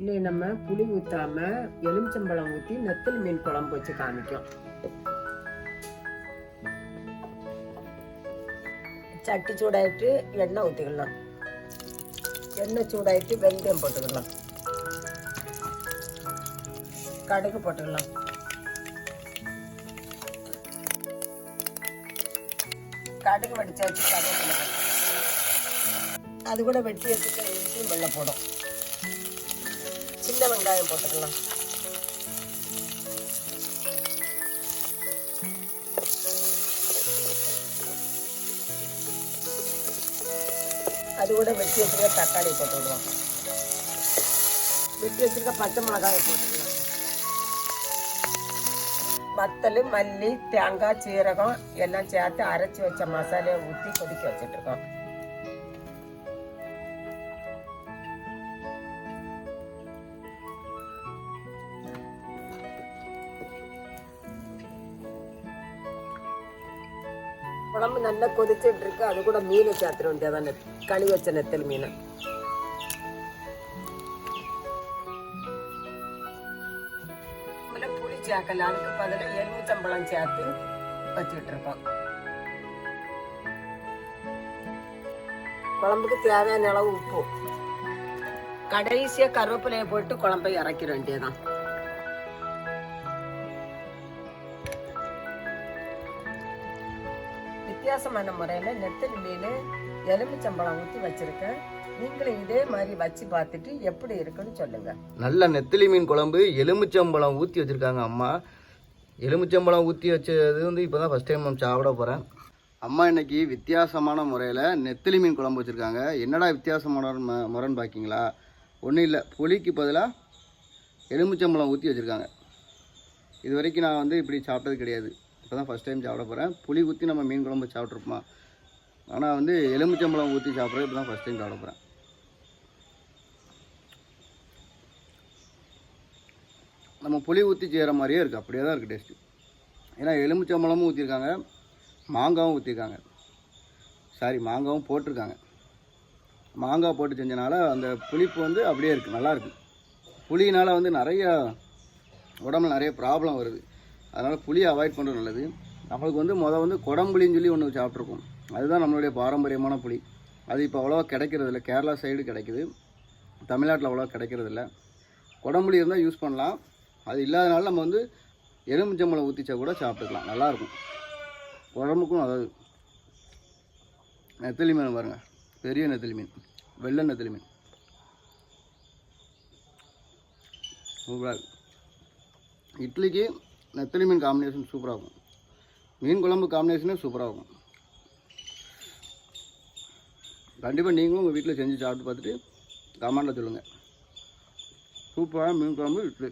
இல்லை நம்ம புளி ஊற்றாம எலுமிச்சம்பழம் ஊற்றி நெத்தல் மீன் குழம்பு வச்சு காமிக்கும். சட்டி சூடாயிட்டு எண்ணெய் ஊற்றிக்கலாம் எண்ணெய் சூடாயிட்டு வெந்தயம் போட்டுக்கலாம். கடுகு போட்டுக்கலாம். கடுகு வடிச்சாச்சு கருவேப்பிலை அது கூட வெட்டி எடுத்து வெள்ளை போடும். சின்ன வெங்காயம் போட்டுக்கலாம். அது கூட வெட்டி வச்சுருக்க தக்காளி போட்டு விடுவோம். வெட்டி வச்சிருக்க பச்சை மிளகாயை போட்டுக்கலாம். வத்தல் மல்லி தேங்காய் சீரகம் எல்லாம் சேர்த்து அரைச்சி வச்ச மசாலையை ஊற்றி கொதிக்க வச்சுட்டு குழம்பு நல்லா கொதிச்சுட்டு இருக்கு அது கூட மீனை சேர்த்துட வேண்டியதான களி வச்ச நெத்தல் மீன். புளி சேர்க்கல. அதுக்கு பதிலாக எலுமிச்சம்பழம் சேர்த்து வச்சுக்கிட்டு இருக்கோம் குழம்புக்கு தேவையான அளவு உப்பு. கடைசியா கருவேப்பிலையை போட்டு குழம்பை இறக்கிற வேண்டியதான் வித்தியாசமான முறையில் நெத்தலி மீன் எலுமிச்சம்பழம் ஊற்றி வச்சுருக்கேன். நீங்களும் இதே மாதிரி வச்சு பார்த்துட்டு எப்படி இருக்குன்னு சொல்லுங்கள் நல்ல நெத்திலி மீன் குழம்பு எலுமிச்சம்பழம் ஊற்றி வச்சுருக்காங்க அம்மா. எலுமிச்சம்பழம் ஊற்றி வச்சது வந்து இப்போ தான் ஃபஸ்ட் டைம் நான் சாப்பிட போகிறேன் அம்மா இன்னைக்கு வித்தியாசமான முறையில் நெத்திலி மீன் குழம்பு வச்சுருக்காங்க. என்னடா வித்தியாசமான ம- முறைன்னு பார்க்கிங்களா ஒன்றும் இல்லை. புளிக்கு பதிலாக எலுமிச்சம்பழம் ஊற்றி வச்சுருக்காங்க. இது வரைக்கும் நான் வந்து இப்படி சாப்பிட்டது கிடையாது. இப்போ தான் ஃபஸ்ட் டைம் சாப்பிட போகிறேன் புளி ஊற்றி நம்ம மீன் குழம்பு சாப்பிட்ருப்போமா ஆனால் வந்து எலுமிச்சம்பழம் ஊற்றி சாப்பிட்றது இப்போ தான் ஃபஸ்ட் டைம் சாப்பிட போகிறேன் நம்ம புளி ஊற்றி செய்கிற மாதிரியே இருக்குது அப்படியே தான் இருக்குது டேஸ்ட்டு ஏன்னா எலுமிச்சம்பழமும் ஊற்றிருக்காங்க மாங்காவும் ஊற்றிருக்காங்க சாரி மாங்காவும் போட்டிருக்காங்க. மாங்காய் போட்டு செஞ்சனால அந்த புளிப்பு வந்து அப்படியே இருக்குது நல்லாயிருக்கு புளியினால் வந்து நிறைய உடம்புல நிறைய ப்ராப்ளம் வருது. அதனால் புளியை அவாய்ட் பண்ணுறது நல்லது. நம்மளுக்கு வந்து மொதல் வந்து குடம்புளின்னு சொல்லி ஒன்று சாப்பிட்ருக்கோம் அதுதான் நம்மளுடைய பாரம்பரியமான புளி. அது இப்போ அவ்வளோவா கிடைக்கிறது இல்லை கேரளா சைடு கிடைக்குது. தமிழ்நாட்டில் அவ்வளோவா கிடைக்கிறது இல்லை குடம்புளி இருந்தால் யூஸ் பண்ணலாம். அது இல்லாதனால நம்ம வந்து எலுமிச்சம்பழம் ஊற்றிச்சா கூட சாப்பிட்டுக்கலாம். நல்லாயிருக்கும் உடம்புக்கும் அதாவது நெத்திலி மீன் பாருங்க. பெரிய நெத்திலி மீன். வெள்ளை நெத்திலி மீன். சூப்பராக இட்லிக்கு நெத்திலி மீன் காம்பினேஷன் சூப்பராக இருக்கும் மீன் குழம்பு காம்பினேஷனே சூப்பராக இருக்கும் கண்டிப்பாக நீங்களும் உங்கள் வீட்டில் செஞ்சு சாப்பிட்டு பார்த்துட்டு கமெண்டில் சொல்லுங்கள் சூப்பராக மீன் குழம்பு இட்லி.